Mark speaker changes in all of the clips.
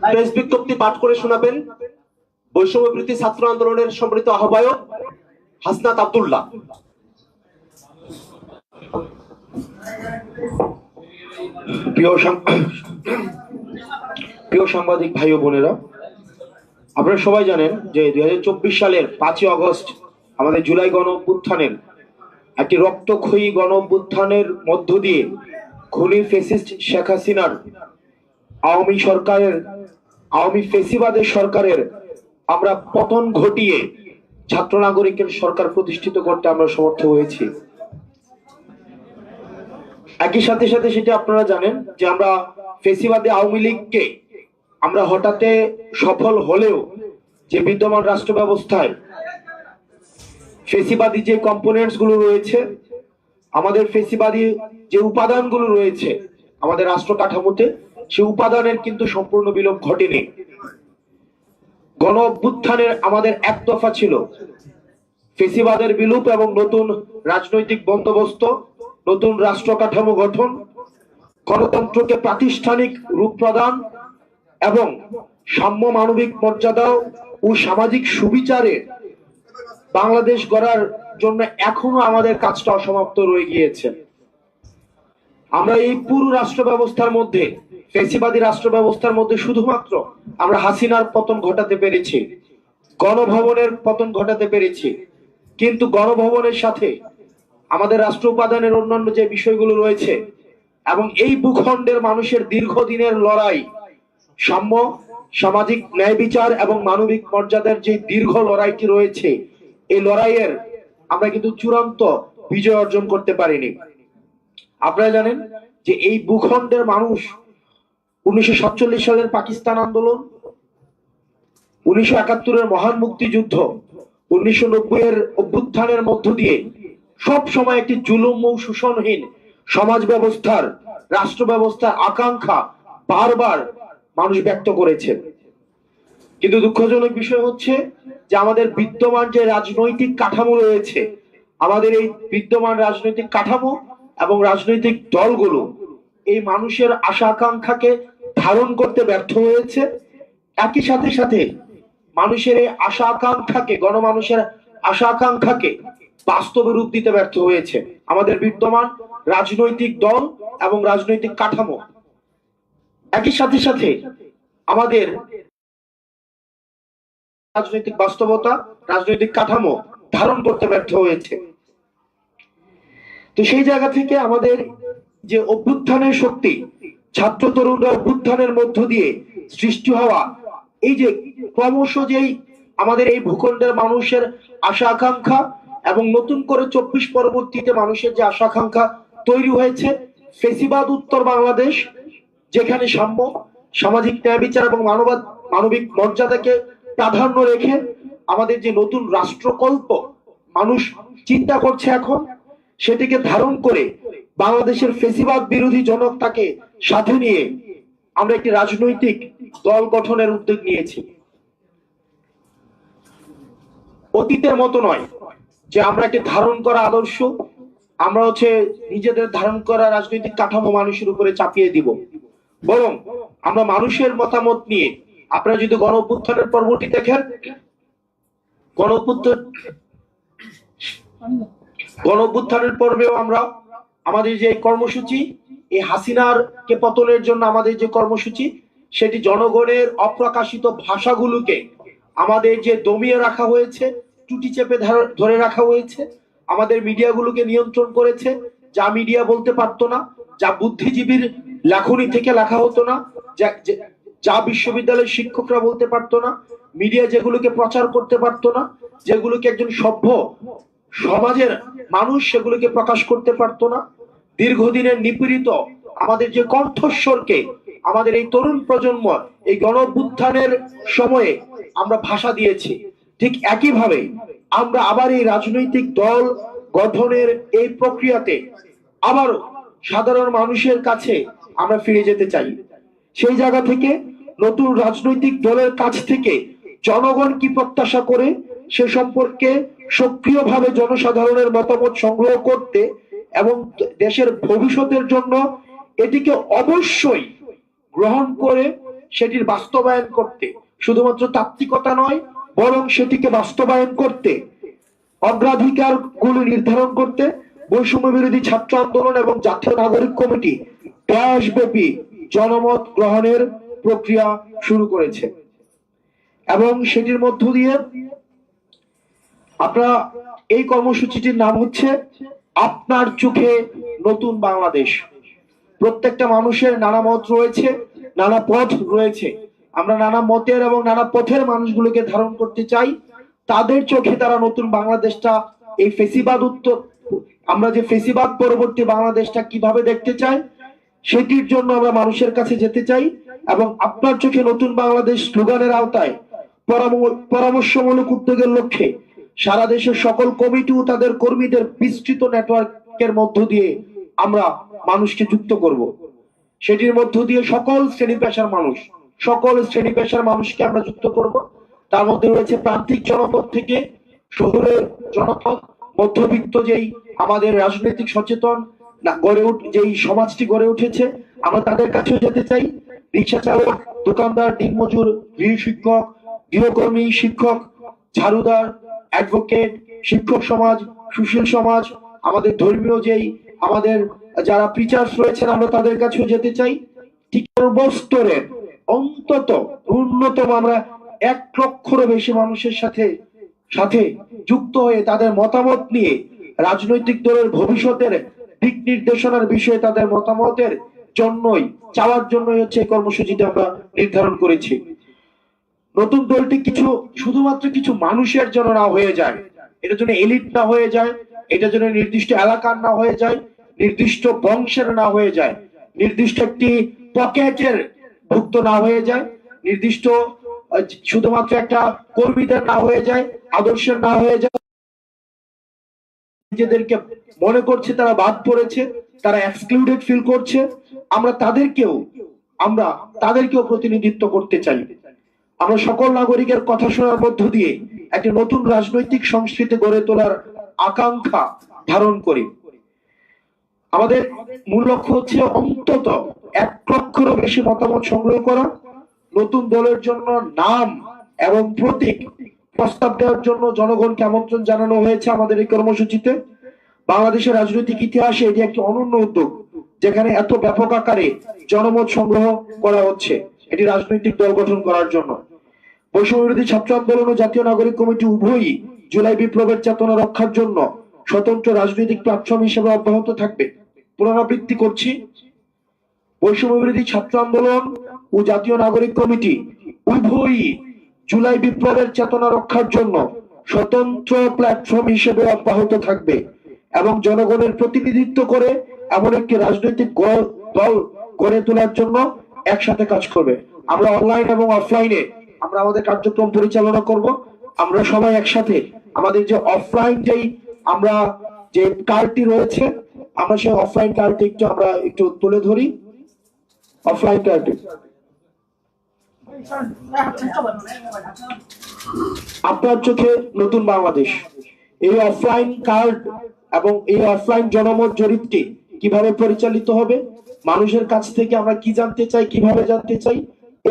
Speaker 1: Press বিজ্ঞপ্তি পাঠ করে শোনাবেন বৈষম্য বৃত্তি ছাত্র আন্দোলনের সম্মিলিত আহ্বায়ক হাসনাত আব্দুল্লাহ।
Speaker 2: প্রিয় সাংবাদিক ভাই ও বোনেরা, আপনারা সবাই জানেন যে দুই হাজার চব্বিশ সালের পাঁচই আগস্ট আমাদের জুলাই গণ অভ্যুত্থানের একটি রক্তক্ষয়ী গণ অভ্যুত্থানের মধ্য দিয়ে খুনি ফেসিস্ট শেখ হাসিনার আওয়ামী সরকারের, আওয়ামী ফেসিবাদের সরকারের আমরা পতন ঘটিয়ে ছাত্র নাগরিকের সরকার প্রতিষ্ঠিত করতে আমরা সমর্থ হয়েছি। একই সাথে সাথে সেটা আপনারা জানেন যে আমরা ফেসিবাদে আওয়ামী লীগকে আমরা হঠাতে সফল হলেও যে বিদ্যমান রাষ্ট্র ব্যবস্থায় ফেসিবাদী যে কম্পোনেন্টসগুলো রয়েছে, আমাদের ফেসিবাদী যে উপাদানগুলো রয়েছে আমাদের রাষ্ট্র কাঠামোতে সে উপাদানের কিন্তু সম্পূর্ণ বিলোপ ঘটেনি। গণ অভ্যুত্থানের আমাদের এক দফা ছিল। ফেসিবাদের বিলুপ এবং নতুন রাজনৈতিক বন্দোবস্ত, নতুন রাষ্ট্র কাঠামো গঠন, গণতন্ত্রকে প্রাতিষ্ঠানিক রূপ প্রদান এবং সাম্য মানবিক মর্যাদা ও সামাজিক সুবিচারে বাংলাদেশ গড়ার জন্য এখনও আমাদের কাজটা অসমাপ্ত রয়ে গিয়েছে। আমরা এই পুরো রাষ্ট্র ব্যবস্থার মধ্যে ফেসিবাদী রাষ্ট্র ব্যবস্থার মধ্যে শুধুমাত্র আমরা হাসিনার পতন ঘটাতে পেরেছি, গণভবনের পতন ঘটাতে পেরেছি। কিন্তু গণভবনের সাথে আমাদের রাষ্ট্র উপাদানের অন্যান্য যে বিষয়গুলো রয়েছে এবং এই ভূখণ্ডের মানুষের দীর্ঘদিনের লড়াই, সাম্য, সামাজিক ন্যায় বিচার এবং মানবিক মর্যাদার যে দীর্ঘ লড়াইটি রয়েছে, এই লড়াইয়ের আমরা কিন্তু চূড়ান্ত বিজয় অর্জন করতে পারিনি। আপনারা জানেন যে এই ভূখণ্ডের মানুষ উনিশশো সাতচল্লিশ সালের পাকিস্তান আন্দোলন, উনিশশো মহান মুক্তিযুদ্ধ, উনিশশো নব্বই এর অভ্যুত্থানের মধ্য দিয়ে সব সময় একটি জুলুম ও শোষণহীন সমাজ ব্যবস্থার, রাষ্ট্র ব্যবস্থার আকাঙ্ক্ষা বারবার মানুষ ব্যক্ত করেছে। কিন্তু দুঃখজনক বিষয় হচ্ছে যে আমাদের বিদ্যমান যে রাজনৈতিক কাঠামো রয়েছে, আমাদের এই বিদ্যমান রাজনৈতিক কাঠামো এবং রাজনৈতিক দলগুলো এই মানুষের আশা আকাঙ্ক্ষাকে ধারণ করতে ব্যর্থ হয়েছে। একই সাথে সাথে মানুষের এই আশা আকাঙ্ক্ষাকে, গণমানুষের আশা আকাঙ্ক্ষাকে বাস্তবে রূপ দিতে ব্যর্থ হয়েছে আমাদের বিদ্যমান রাজনৈতিক দল এবং রাজনৈতিক কাঠামো। একই সাথে সাথে আমাদের রাজনৈতিক বাস্তবতা, রাজনৈতিক কাঠামো ধারণ করতে ব্যর্থ হয়েছে। তো সেই জায়গা থেকে আমাদের যে অভ্যুত্থানের শক্তি ছাত্র তরুণরা অভ্যুত্থানের মধ্য দিয়ে সৃষ্টি হওয়া এই যে ক্রমশ যেই আমাদের এই ভূখণ্ডের মানুষের আশা আকাঙ্ক্ষা এবং নতুন করে চব্বিশ পরবর্তীতে মানুষের যে আশা আকাঙ্ক্ষা তৈরি হয়েছে, ফেসিবাদ উত্তর বাংলাদেশ, যেখানে সাম্য, সামাজিক ন্যায় বিচার এবং মানবাদ, মানবিক মর্যাদাকে প্রাধান্য রেখে আমাদের যে নতুন রাষ্ট্রকল্প মানুষ চিন্তা করছে এখন, সেটিকে ধারণ করে বাংলাদেশের ফেসিবাদ বিরোধী জনতাকে সাথে নিয়ে আমরা একটি রাজনৈতিক দল গঠনের উদ্যোগ নিয়েছি। অতীতের মতো নয় যে আমরা একটি ধারণ করা আদর্শ, আমরা হচ্ছে নিজেদের ধারণ করা রাজনৈতিক কাঠামো মানুষের উপরে চাপিয়ে দিব। বরং আমরা মানুষের মতামত নিয়ে, আপনারা যদি গণ অভ্যুত্থানের পর্বটি দেখেন, গণ অভ্যুত্থান গণ অভ্যুত্থানের পর্বেও আমরা আমাদের যে কর্মসূচি এই হাসিনার কে পতনের জন্য আমাদের যে কর্মসূচি, সেটি জনগণের অপ্রকাশিত ভাষাগুলোকে আমাদের যে দমিয়ে রাখা হয়েছে টুটি চেপে ধর- রাখা হয়েছে, আমাদের মিডিয়াগুলোকে নিয়ন্ত্রণ করেছে, যা মিডিয়া বলতে পারতো না, যা বুদ্ধিজীবীর লেখনী থেকে লেখা হতো না যা বিশ্ববিদ্যালয়ের শিক্ষকরা বলতে পারতো না, মিডিয়া যেগুলোকে প্রচার করতে পারতো না, যেগুলোকে একজন সভ্য সমাজের মানুষ সেগুলোকে প্রকাশ করতে পারতো না দীর্ঘদিনের নিপীড়িত আমাদের যে কণ্ঠস্বরকে, আমাদের এই তরুণ প্রজন্ম, এই গণ অভ্যুত্থানের সময়ে আমরা ভাষা দিয়েছি। ঠিক একইভাবে আমরা আবার এই রাজনৈতিক দল গঠনের এই প্রক্রিয়াতে আবারও সাধারণ মানুষের কাছে আমরা ফিরে যেতে চাই। সেই জায়গা থেকে নতুন রাজনৈতিক দলের কাছ থেকে জনগণ কি প্রত্যাশা করে সে সম্পর্কে সক্রিয়ভাবে জনসাধারণের মতামত সংগ্রহ করতে এবং দেশের ভবিষ্যতের জন্য এটিকে অবশ্যই গ্রহণ করে সেটির বাস্তবায়ন করতে। শুধুমাত্র তাত্ত্বিকতা নয়, বরং সেটিকে বাস্তবায়ন করতে অগ্রাধিকারগুলো নির্ধারণ করতে বৈষম্য বিরোধী ছাত্র আন্দোলন এবং জাতীয় নাগরিক কমিটি দেশব্যাপী জনমত গ্রহণের প্রক্রিয়া শুরু করেছে। এবং সেটির মধ্য দিয়ে আপনারা এই কর্মসূচিটির নাম হচ্ছে আপনার চোখে নতুন বাংলাদেশ। প্রত্যেকটা মানুষের নানা মত রয়েছে, নানা পথ রয়েছে। আমরা নানা মতের এবং নানা পথের মানুষগুলোকে ধারণ করতে চাই। তাদের চোখে তারা নতুন বাংলাদেশটা, এই ফেসিবাদ উত্তর, আমরা যে ফেসিবাদ পরবর্তী বাংলাদেশটা কীভাবে দেখতে চাই, সেটির জন্য আমরা মানুষের কাছে যেতে চাই এবং আপনার চোখে নতুন বাংলাদেশ স্লোগানের আওতায় পরাম- পরামর্শমূলক উদ্যোগের লক্ষ্যে সারা দেশের সকল কমিটি ও তাদের কর্মীদের বিস্তৃত নেটওয়ার্কের মধ্য দিয়ে আমরা মানুষকে যুক্ত করব। সেটির মধ্য দিয়ে সকল শ্রেণি পেশার মানুষ, সকল শ্রেণি পেশার মানুষকে আমরা যুক্ত করব। তার মধ্যে রয়েছে প্রান্তিক জনপদ থেকে শহরের জনপদ, মধ্যবিত্ত যেই আমাদের রাজনৈতিক সচেতন গড়ে উঠ, যেই সমাজটি গড়ে উঠেছে, আমরা তাদের কাছেও যেতে চাই। রিক্সা চালক, দোকানদার, দিনমজুর, গৃহ শিক্ষক, গৃহকর্মী, শিক্ষক, ঝাড়ুদার অ্যাডভোকেট শিক্ষক সমাজ, সুশীল সমাজ, আমাদের ধর্মীয় যেই, আমাদের যারা প্রিচার্স রয়েছেন, আমরা তাদের কাছেও যেতে চাই। ঠিক সর্বস্তরের অন্তত ন্যূনতম আমরা এক লক্ষরও বেশি মানুষের সাথে সাথে যুক্ত হয়ে তাদের মতামত নিয়ে রাজনৈতিক দলের ভবিষ্যতের দিক নির্দেশনার বিষয়ে তাদের মতামতের জন্যই, চাওয়ার জন্যই হচ্ছে কর্মসূচিটা আমরা নির্ধারণ করেছি। নতুন দলটি কিছু, শুধুমাত্র কিছু মানুষের জন্য না হয়ে যায়। এটা জন্য এলিট না হয়ে যায়, এটা যেন নির্দিষ্ট এলাকার না হয়ে যায়, নির্দিষ্ট বংশের না হয়ে যায়, নির্দিষ্ট একটি পকেটের ভুক্ত না হয়ে যায়, নির্দিষ্ট শুধুমাত্র একটা কর্মীদের না হয়ে যায়, আদর্শের না হয়ে যায়। নিজেদেরকে মনে করছে, তারা বাদ পড়েছে, তারা এক্সক্লুডেড ফিল করছে। আমরা তাদেরকেও আমরা তাদেরকেও প্রতিনিধিত্ব করতে চাই। আমরা সকল নাগরিকের কথা শোনার মধ্য দিয়ে একটি নতুন রাজনৈতিক সংস্কৃতি গড়ে তোলার আকাঙ্ক্ষা ধারণ করি। আমাদের মূল লক্ষ্য হচ্ছে অন্তত এক লক্ষেরও বেশি মতামত সংগ্রহ করা, নতুন দলের জন্য নাম এবং প্রতীক প্রস্তাব দেওয়ার জন্য জনগণকে আমন্ত্রণ জানানো হয়েছে আমাদের এই কর্মসূচিতে। বাংলাদেশের রাজনৈতিক ইতিহাসে এটি একটি অনন্য উদ্যোগ, যেখানে এত ব্যাপক আকারে জনমত সংগ্রহ করা হচ্ছে। এটি রাজনৈতিক দল গঠন করার জন্য। বৈষম্য বিরোধী ছাত্র আন্দোলন ও জাতীয় নাগরিক কমিটি উভয়ই জুলাই বিপ্লবের চেতনা রক্ষার জন্য স্বতন্ত্র রাজনৈতিক প্ল্যাটফর্ম হিসেবে অব্যাহত থাকবে। পুনরাবৃত্তি করছি। বৈষম্য বিরোধী ছাত্র আন্দোলন ও জাতীয় নাগরিক কমিটি উভয়ই জুলাই বিপ্লবের চেতনা রক্ষার জন্য স্বতন্ত্র প্ল্যাটফর্ম হিসেবে অব্যাহত থাকবে এবং জনগণের প্রতিনিধিত্ব করে এমন একটি রাজনৈতিক দল গড়ে তোলার জন্য একসাথে কাজ করবে। আমরা অনলাইন এবং অফলাইনে আমরা আমাদের কার্যক্রম পরিচালনা করব। আমরা সবাই একসাথে আমাদের যে অফলাইন যেই আমরা যে কার্ডটি রয়েছে, আমরা সেই অফলাইন কার্ডটি একটু আমরা একটু তুলে ধরি। অফলাইন কার্ডটি আপনার চোখে নতুন বাংলাদেশ। এই অফলাইন কার্ড এবং এই অফলাইন জনমত জরিপটি কীভাবে পরিচালিত হবে? মানুষের কাছ থেকে আমরা কি জানতে চাই, কীভাবে জানতে চাই?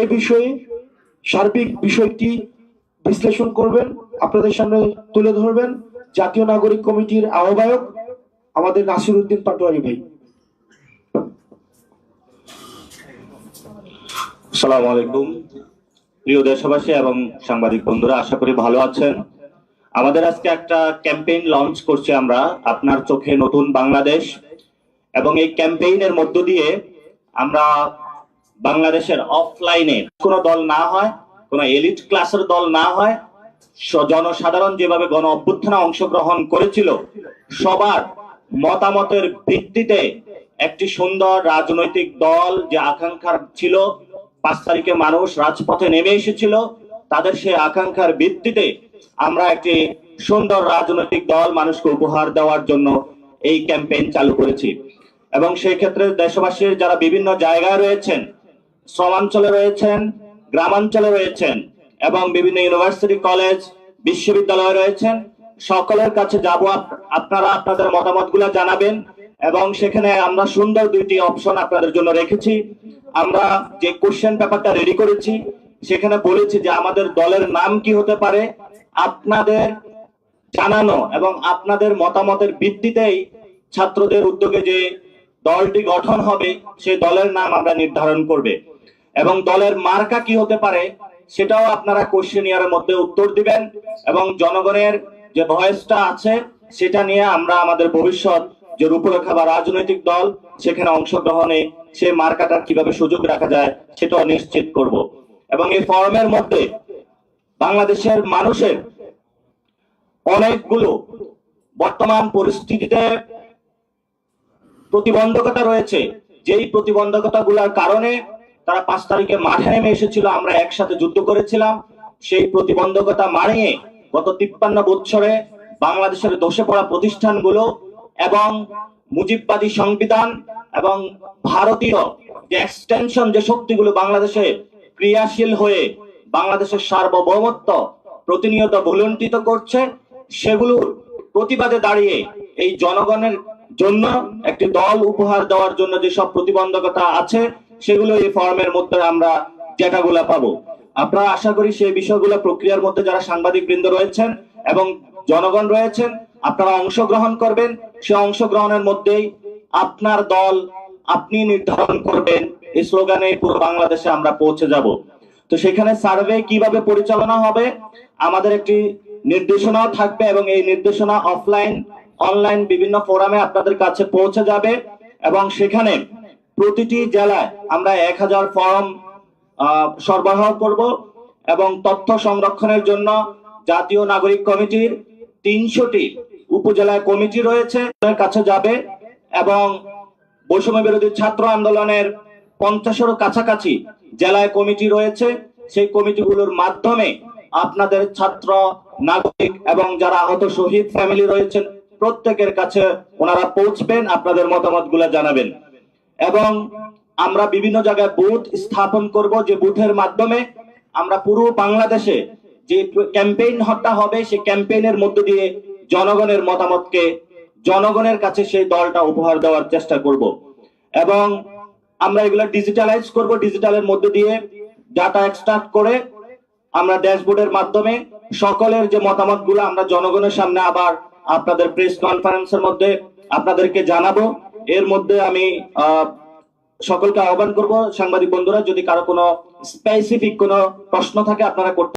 Speaker 2: এ বিষয়ে সার্বিক বিষয়টি বিশ্লেষণ করবেন, আপনাদের সামনে তুলে ধরবেন। জাতীয় নাগরিক কমিটির আহ্বায়ক আমাদের নাসির উদ্দিন পাটোয়ারি ভাই।
Speaker 3: সালাম আলাইকুম। প্রিয় দেশবাসী এবং সাংবাদিক বন্ধুরা, আশা করি ভালো আছেন। আমাদের আজকে একটা ক্যাম্পেইন লঞ্চ করছি আমরা, আপনার চোখে নতুন বাংলাদেশ। এবং এই ক্যাম্পেইনের মধ্য দিয়ে আমরা বাংলাদেশের অফলাইনে কোনো দল না হয়, কোনো এলিট ক্লাসের দল না হয় জনসাধারণ যেভাবে গণ অভ্যুত্থানে অংশগ্রহণ করেছিল, সবার মতামতের ভিত্তিতে একটি সুন্দর রাজনৈতিক দল যে আকাঙ্ক্ষার ছিল, পাঁচ তারিখে মানুষ রাজপথে নেমে এসেছিল, তাদের সেই আকাঙ্ক্ষার ভিত্তিতে আমরা একটি সুন্দর রাজনৈতিক দল মানুষকে উপহার দেওয়ার জন্য এই ক্যাম্পেইন চালু করেছি। এবং সেই ক্ষেত্রে দেশবাসীর যারা বিভিন্ন জায়গায় রয়েছেন শ্রমাঞ্চলে রয়েছেন, গ্রামাঞ্চলে রয়েছেন এবং বিভিন্ন ইউনিভার্সিটি, কলেজ, বিশ্ববিদ্যালয়ে রয়েছেন। সকলের কাছে যাব, আপ- আপনারা আপনাদের মতামতগুলো জানাবেন এবং সেখানে আমরা সুন্দর দুইটি অপশন আপনাদের জন্য রেখেছি। আমরা যে কোশ্চেন পেপারটা রেডি করেছি, সেখানে বলেছি যে আমাদের দলের নাম কি হতে পারে, আপনাদের জানানো এবং আপনাদের মতামতের ভিত্তিতেই ছাত্রদের উদ্যোগে যে দলটি গঠন হবে সেই দলের নাম আমরা নির্ধারণ করবে। এবং দলের মার্কা কি হতে পারে সেটাও আপনারা কোশ্চেনিয়ারের মধ্যে উত্তর দিবেন এবং জনগণের যে ভয়েসটা আছে সেটা নিয়ে আমরা আমাদের ভবিষ্যৎ যে রূপরেখা বা রাজনৈতিক দল সেখানে অংশগ্রহণে সেই মার্কাটার কীভাবে সুযোগ রাখা যায় সেটাও নিশ্চিত করব। এবং এই ফর্মের মধ্যে বাংলাদেশের মানুষের অনেকগুলো বর্তমান পরিস্থিতিতে প্রতিবন্ধকতা রয়েছে। যেই প্রতিবন্ধকতা গুলার কারণে তারা পাঁচ তারিখে মাঠে নেমে এসেছিল, আমরা একসাথে যুদ্ধ করেছিলাম। সেই প্রতিবন্ধকতা মানিয়ে গত তিপ্পান্ন বছরে বাংলাদেশের দোষে পড়া প্রতিষ্ঠানগুলো এবং মুজিববাদী সংবিধান এবং ভারতীয় যে এক্সটেনশন যে শক্তিগুলো বাংলাদেশে ক্রিয়াশীল হয়ে বাংলাদেশের সার্বভৌমত্ব প্রতিনিয়ত ভুলুণ্ঠিত করছে, সেগুলোর প্রতিবাদে দাঁড়িয়ে এই জনগণের জন্য একটি দল উপহার দেওয়ার জন্য যেসব প্রতিবন্ধকতা আছে সেগুলো এই ফর্মের মধ্যে আমরা ডেটাগুলা পাবো। আপনারা আশা করি সেই বিষয়গুলো প্রক্রিয়ার মধ্যে যারা সাংবাদিক বৃন্দ রয়েছেন এবং জনগণ রয়েছেন, আপনারা অংশগ্রহণ করবেন। সে অংশগ্রহণের মধ্যেই আপনার দল আপনি নির্ধারণ করবেন। এই স্লোগানে পুরো বাংলাদেশে আমরা পৌঁছে যাব। তো সেখানে সার্ভে কীভাবে পরিচালনা হবে, আমাদের একটি নির্দেশনাও থাকবে এবং এই নির্দেশনা অফলাইন অনলাইন বিভিন্ন ফোরামে আপনাদের কাছে পৌঁছে যাবে এবং সেখানে প্রতিটি জেলায় আমরা এক হাজার ফর্ম সরবরাহ করব এবং তথ্য সংরক্ষণের জন্য জাতীয় নাগরিক কমিটির তিনশোটি উপজেলায় কমিটি রয়েছে কাছে যাবে এবং বৈষম্য বিরোধী ছাত্র আন্দোলনের পঞ্চাশেরও কাছাকাছি জেলায় কমিটি রয়েছে। সেই কমিটিগুলোর মাধ্যমে আপনাদের ছাত্র, নাগরিক এবং যারা আহত শহীদ ফ্যামিলি রয়েছেন, প্রত্যেকের কাছে ওনারা পৌঁছবেন, আপনাদের মতামত জানাবেন। এবং আমরা বিভিন্ন জায়গায় বুথ স্থাপন করব যে বুথের মাধ্যমে আমরা পুরো বাংলাদেশে যে ক্যাম্পেইন হত্যা হবে সেই ক্যাম্পেইনের মধ্য দিয়ে জনগণের মতামতকে, জনগণের কাছে সেই দলটা উপহার দেওয়ার চেষ্টা করব। এবং আমরা এগুলো ডিজিটালাইজ করব ডিজিটালের মধ্যে দিয়ে ডাটা এক্সট্রাক্ট করে আমরা ড্যাশবোর্ডের মাধ্যমে সকলের যে মতামতগুলো আমরা জনগণের সামনে আবার আপনাদের প্রেস কনফারেন্সের মধ্যে আপনাদেরকে জানাব। এর মধ্যে আমি সকলকে আহ্বান করব সাংবাদিক বন্ধুরা, যদি কারও কোনো স্পেসিফিক কোনো প্রশ্ন থাকে, আপনারা করতে